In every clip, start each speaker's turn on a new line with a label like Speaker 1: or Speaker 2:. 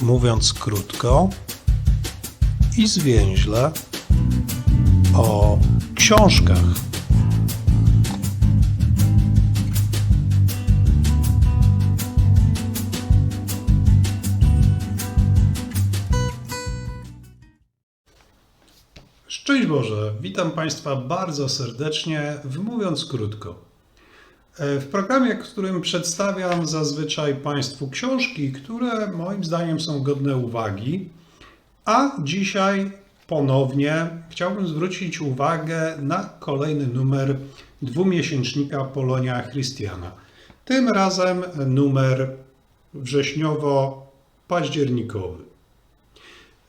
Speaker 1: mówiąc krótko i zwięźle, o książkach. Szczęść Boże, witam Państwa bardzo serdecznie w Mówiąc Krótko. E, W programie, w którym przedstawiam zazwyczaj Państwu książki, które moim zdaniem są godne uwagi, a dzisiaj ponownie chciałbym zwrócić uwagę na kolejny numer dwumiesięcznika Polonia Christiana. Tym razem numer wrześniowo-październikowy.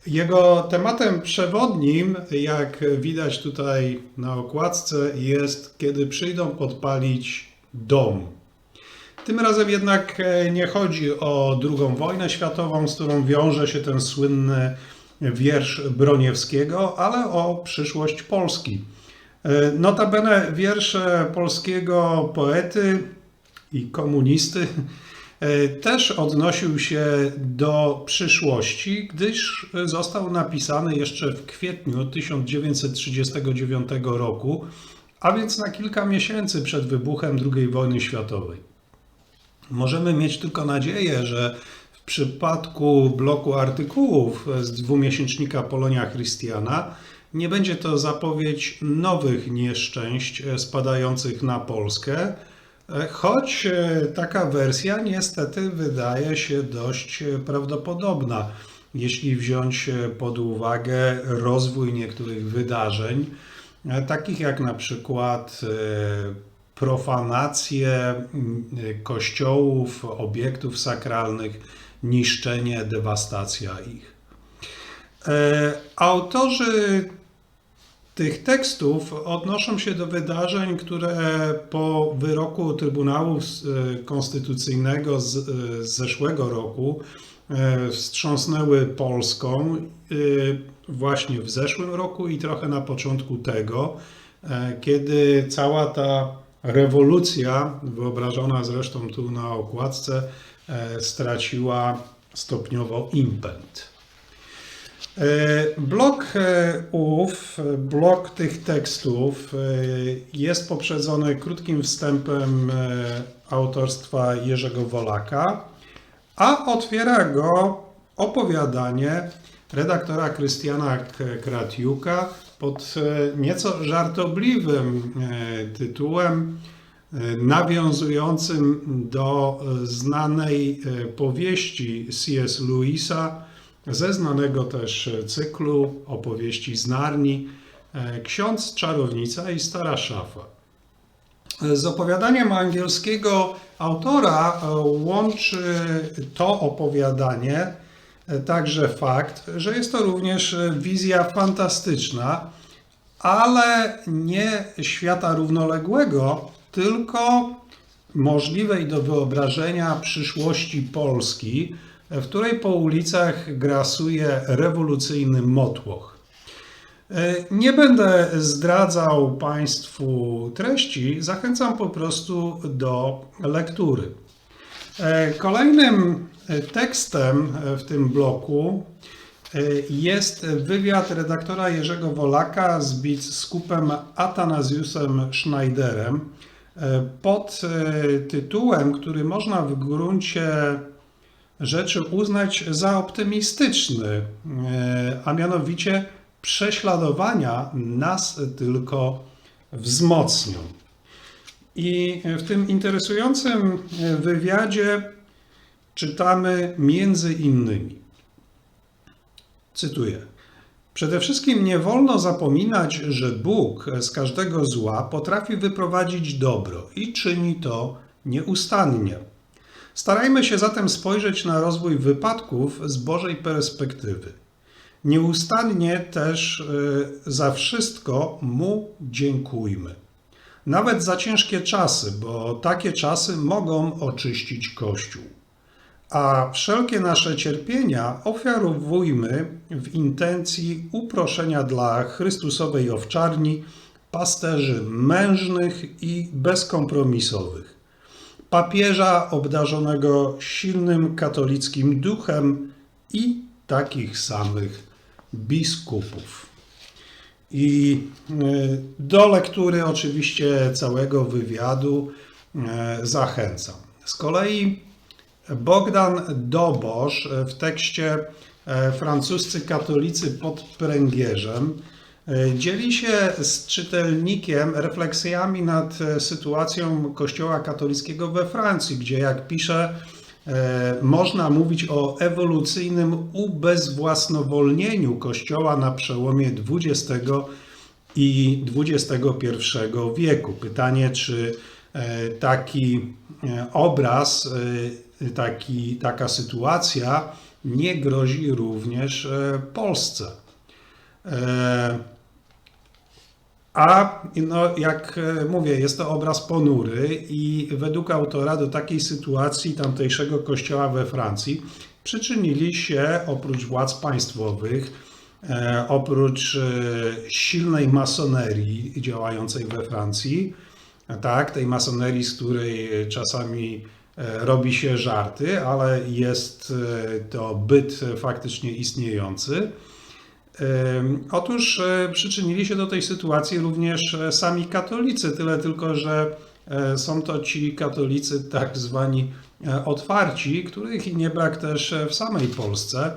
Speaker 1: Jego tematem przewodnim, jak widać tutaj na okładce, jest kiedy przyjdą podpalić dom. Tym razem jednak e, nie chodzi o II wojnę światową, z którą wiąże się ten słynny wiersz Broniewskiego, ale o przyszłość Polski. E, Notabene wiersze polskiego poety i komunisty e, też odnosił się do przyszłości, gdyż został napisany jeszcze w kwietniu 1939 roku, a więc na kilka miesięcy przed wybuchem II wojny światowej. Możemy mieć tylko nadzieję, że w przypadku bloku artykułów z dwumiesięcznika Polonia Christiana nie będzie to zapowiedź nowych nieszczęść spadających na Polskę, choć taka wersja niestety wydaje się dość prawdopodobna, jeśli wziąć pod uwagę rozwój niektórych wydarzeń, takich jak na przykład profanacje kościołów, obiektów sakralnych, niszczenie, dewastacja ich. E, Autorzy tych tekstów odnoszą się do wydarzeń, które po wyroku Trybunału e, Konstytucyjnego z, e, zeszłego roku e, wstrząsnęły Polską e, właśnie w zeszłym roku i trochę na początku tego, e, kiedy cała ta rewolucja, wyobrażona zresztą tu na okładce, e, straciła stopniowo impet. Blok e, ów, blok tych tekstów jest poprzedzony krótkim wstępem autorstwa Jerzego Wolaka, a otwiera go opowiadanie redaktora Krystiana Kratiuka pod e, nieco żartobliwym e, tytułem, e, nawiązującym do znanej powieści C.S. Lewisa, ze znanego też cyklu opowieści z Narni, Ksiądz, Czarownica i Stara Szafa. Z opowiadaniem angielskiego autora łączy to opowiadanie także fakt, że jest to również e, wizja fantastyczna, ale nie świata równoległego, tylko możliwej do wyobrażenia przyszłości Polski, w której po ulicach grasuje rewolucyjny motłoch. E, Nie będę zdradzał Państwu treści, zachęcam po prostu do lektury. E, Kolejnym tekstem e, w tym bloku e, jest wywiad redaktora Jerzego Wolaka z biskupem Atanazjusem Schneiderem e, pod e, tytułem, który można w gruncie rzeczy uznać za optymistyczny, e, a mianowicie prześladowania nas tylko wzmocnią. I w tym interesującym wywiadzie czytamy między innymi, cytuję, Przede wszystkim nie wolno zapominać, że Bóg z każdego zła potrafi wyprowadzić dobro i czyni to nieustannie. Starajmy się zatem spojrzeć na rozwój wypadków z Bożej perspektywy. Nieustannie też y, za wszystko Mu dziękujmy. Nawet za ciężkie czasy, bo takie czasy mogą oczyścić Kościół. A wszelkie nasze cierpienia ofiarowujmy w intencji uproszenia dla Chrystusowej owczarni pasterzy mężnych i bezkompromisowych papieża obdarzonego silnym katolickim duchem i takich samych biskupów. I e, do lektury oczywiście całego wywiadu e, zachęcam. Z kolei Bogdan Dobosz w tekście e, Francuscy katolicy pod pręgierzem dzieli się z czytelnikiem refleksjami nad sytuacją Kościoła katolickiego we Francji, gdzie jak pisze, można mówić o ewolucyjnym ubezwłasnowolnieniu Kościoła na przełomie XX i XXI wieku. Pytanie, czy taki obraz, taki, taka sytuacja nie grozi również Polsce. A no, jak mówię, jest to obraz ponury i według autora do takiej sytuacji tamtejszego kościoła we Francji przyczynili się oprócz władz państwowych, e, oprócz e, silnej masonerii działającej we Francji, tak, tej masonerii, z której czasami e, robi się żarty, ale jest to byt faktycznie istniejący. Otóż e, przyczynili się do tej sytuacji również e, sami katolicy, tyle tylko, że e, są to ci katolicy tak zwani otwarci, których nie brak też w samej Polsce.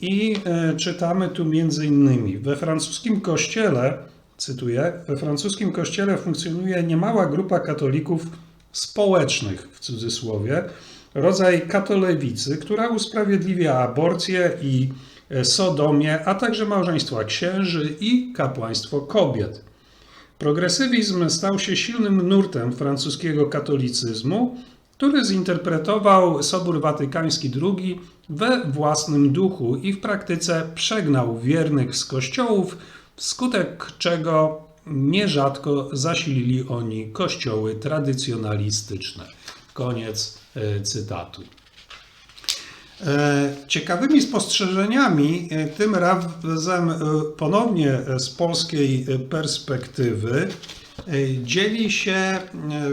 Speaker 1: I czytamy tu między innymi we francuskim kościele, cytuję, we francuskim kościele funkcjonuje niemała grupa katolików społecznych, w cudzysłowie, rodzaj katolewicy, która usprawiedliwia aborcję i E, sodomię, a także małżeństwa księży i kapłaństwo kobiet. Progresywizm stał się silnym nurtem francuskiego katolicyzmu, który zinterpretował Sobór Watykański II we własnym duchu i w praktyce przegnał wiernych z kościołów, wskutek czego nierzadko zasilili oni kościoły tradycjonalistyczne. Koniec e, cytatu. E, ciekawymi spostrzeżeniami, e, tym razem ponownie z polskiej perspektywy, dzieli się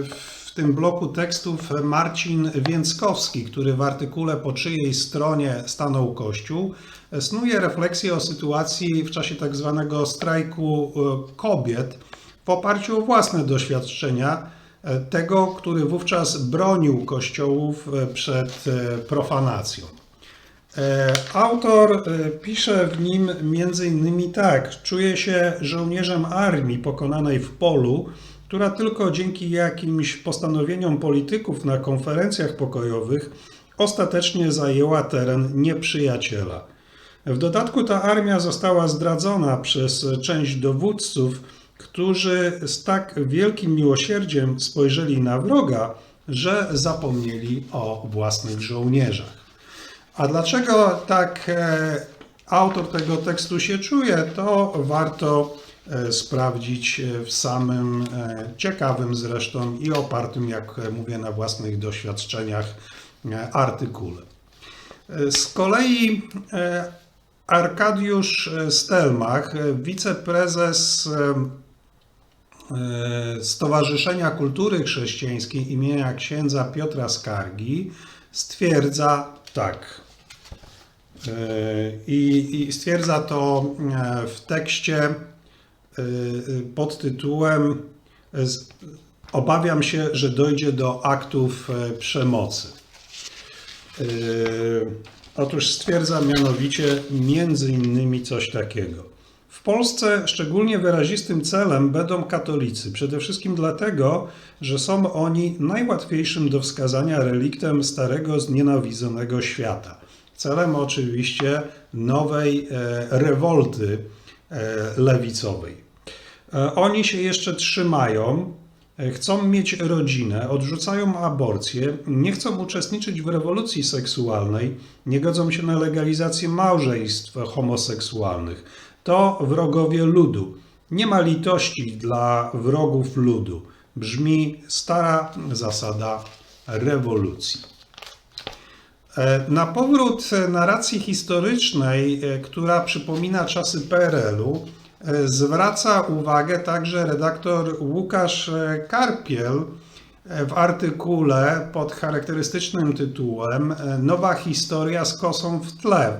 Speaker 1: w tym bloku tekstów Marcin Więckowski, który w artykule Po czyjej stronie stanął Kościół snuje refleksję o sytuacji w czasie tak zwanego strajku kobiet w oparciu o własne doświadczenia tego, który wówczas bronił kościołów przed profanacją. E, autor e, pisze w nim między innymi tak: Czuję się żołnierzem armii pokonanej w polu, która tylko dzięki jakimś postanowieniom polityków na konferencjach pokojowych ostatecznie zajęła teren nieprzyjaciela. W dodatku ta armia została zdradzona przez część dowódców, którzy z tak wielkim miłosierdziem spojrzeli na wroga, że zapomnieli o własnych żołnierzach. A dlaczego tak e, autor tego tekstu się czuje, to warto sprawdzić w samym e, ciekawym zresztą i opartym, jak mówię, na własnych doświadczeniach artykule. Z kolei Arkadiusz Stelmach, wiceprezes Stowarzyszenia Kultury Chrześcijańskiej imienia księdza Piotra Skargi, stwierdza tak. I, I stwierdza to e, w tekście e, pod tytułem Obawiam się, że dojdzie do aktów przemocy. Otóż stwierdza mianowicie między innymi coś takiego. W Polsce szczególnie wyrazistym celem będą katolicy, przede wszystkim dlatego, że są oni najłatwiejszym do wskazania reliktem starego, znienawidzonego świata. Celem oczywiście nowej e, rewolty e, lewicowej. E, oni się jeszcze trzymają, chcą mieć rodzinę, odrzucają aborcję, nie chcą uczestniczyć w rewolucji seksualnej, nie godzą się na legalizację małżeństw homoseksualnych. To wrogowie ludu. Nie ma litości dla wrogów ludu. Brzmi stara zasada rewolucji. E, na powrót narracji historycznej, e, która przypomina czasy PRL-u, e, zwraca uwagę także redaktor Łukasz Karpiel w artykule pod charakterystycznym tytułem Nowa historia z kosą w tle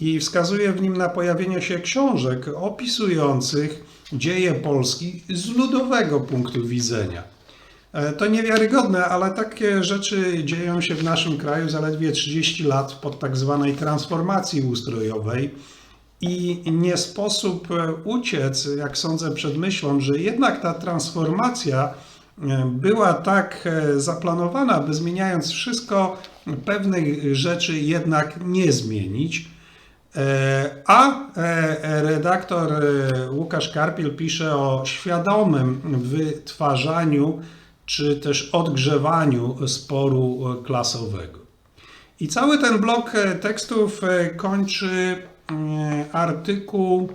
Speaker 1: i wskazuje w nim na pojawienie się książek opisujących dzieje Polski z ludowego punktu widzenia. E, To niewiarygodne, ale takie rzeczy dzieją się w naszym kraju zaledwie 30 lat pod tak zwanej transformacji ustrojowej i nie sposób e, uciec, jak sądzę, przed myślą, że jednak ta transformacja e, była tak e, zaplanowana, by zmieniając wszystko, pewnych rzeczy jednak nie zmienić. A redaktor Łukasz Karpiel pisze o świadomym wytwarzaniu czy też odgrzewaniu sporu klasowego. I cały ten blok tekstów kończy artykuł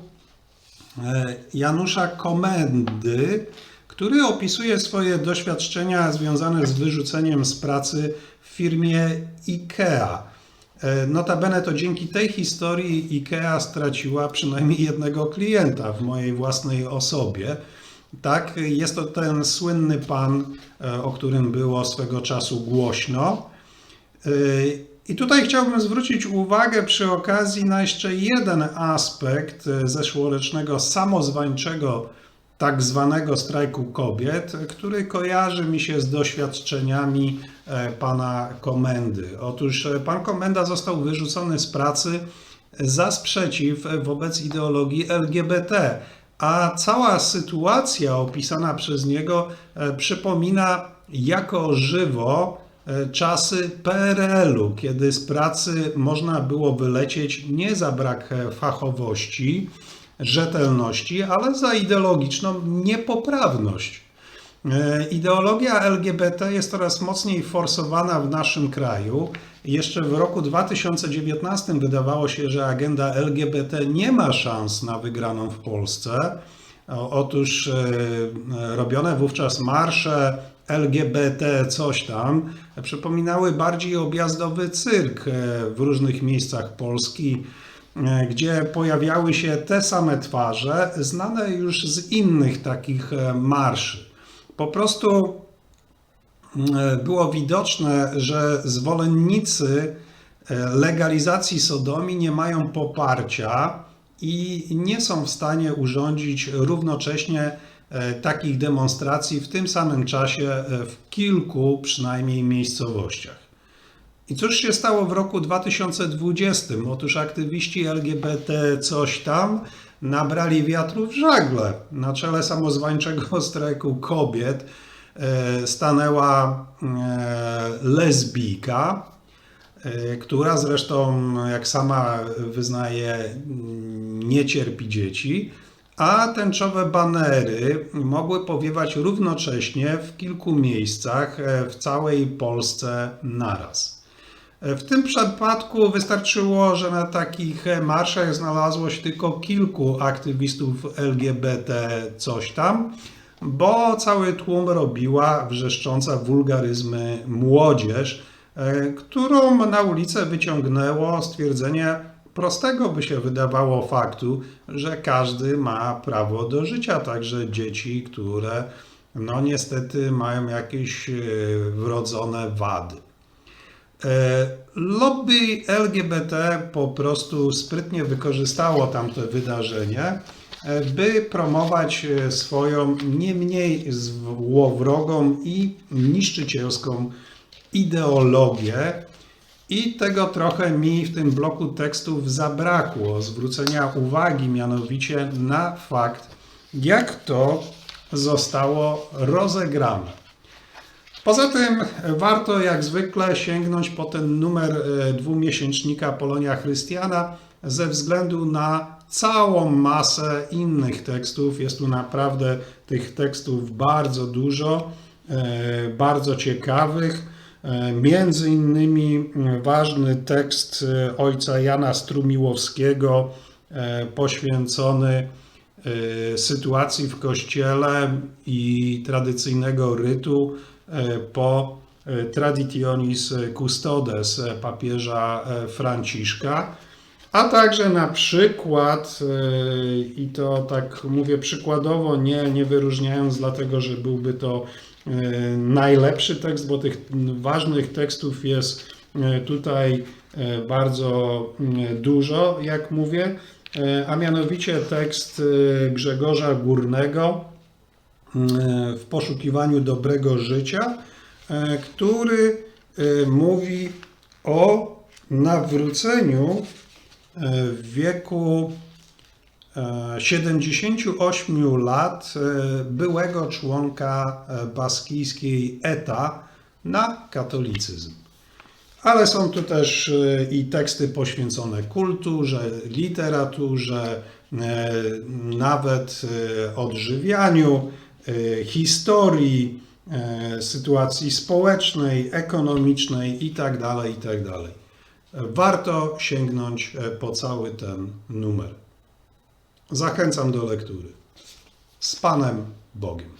Speaker 1: e, Janusza Komendy, który opisuje swoje doświadczenia związane z wyrzuceniem z pracy w firmie IKEA. E, Notabene to dzięki tej historii IKEA straciła przynajmniej jednego klienta w mojej własnej osobie. Tak, jest to ten słynny pan, e, o którym było swego czasu głośno. I tutaj chciałbym zwrócić uwagę przy okazji na jeszcze jeden aspekt e, zeszłorocznego samozwańczego tak zwanego strajku kobiet, który kojarzy mi się z doświadczeniami e, pana komendy. Otóż e, pan komenda został wyrzucony z pracy za sprzeciw wobec ideologii LGBT, a cała sytuacja opisana przez niego przypomina jako żywo czasy PRL-u, kiedy z pracy można było wylecieć nie za brak e, fachowości, rzetelności, ale za ideologiczną niepoprawność. E, Ideologia LGBT jest coraz mocniej forsowana w naszym kraju. Jeszcze w roku 2019 wydawało się, że agenda LGBT nie ma szans na wygraną w Polsce. Otóż e, robione wówczas marsze LGBT coś tam przypominały bardziej objazdowy cyrk e, w różnych miejscach Polski, e, gdzie pojawiały się te same twarze, znane już z innych takich e, marszy. Po prostu było widoczne, że zwolennicy legalizacji sodomii nie mają poparcia i nie są w stanie urządzić równocześnie takich demonstracji w tym samym czasie e, w kilku przynajmniej miejscowościach. I cóż się stało w roku 2020? Otóż aktywiści LGBT coś tam nabrali wiatru w żagle. Na czele samozwańczego strajku kobiet e, stanęła e, lesbijka, e, która zresztą, jak sama wyznaje, nie cierpi dzieci, a tęczowe banery mogły powiewać równocześnie w kilku miejscach e, w całej Polsce naraz. W tym przypadku wystarczyło, że na takich marszach znalazło się tylko kilku aktywistów LGBT coś tam, bo cały tłum robiła wrzeszcząca wulgaryzmy młodzież, e, którą na ulicę wyciągnęło stwierdzenie prostego by się wydawało faktu, że każdy ma prawo do życia, także dzieci, które no niestety mają jakieś e, wrodzone wady. E, Lobby LGBT po prostu sprytnie wykorzystało tamte wydarzenie, e, by promować swoją nie mniej złowrogą i niszczycielską ideologię. I tego trochę mi w tym bloku tekstów zabrakło, zwrócenia uwagi mianowicie na fakt, jak to zostało rozegrane. Poza tym warto jak zwykle sięgnąć po ten numer e, dwumiesięcznika Polonia Chrystiana ze względu na całą masę innych tekstów. Jest tu naprawdę tych tekstów bardzo dużo, e, bardzo ciekawych. E, Między innymi mm, ważny tekst e, ojca Jana Strumiłowskiego e, poświęcony sytuacji w kościele i tradycyjnego rytu po Traditionis Custodes papieża Franciszka, a także na przykład, i to tak mówię przykładowo, nie, nie wyróżniając dlatego, że byłby to najlepszy tekst, bo tych ważnych tekstów jest e, tutaj e, bardzo dużo, jak mówię, e, a mianowicie tekst e, Grzegorza Górnego w poszukiwaniu dobrego życia, e, który e, mówi o nawróceniu e, w wieku e, 78 lat e, byłego członka e, baskijskiej ETA na katolicyzm. Ale są tu też e, i teksty poświęcone kulturze, literaturze, nawet odżywianiu, historii, sytuacji społecznej, ekonomicznej itd. itd. Warto sięgnąć po cały ten numer. Zachęcam do lektury. Z Panem Bogiem.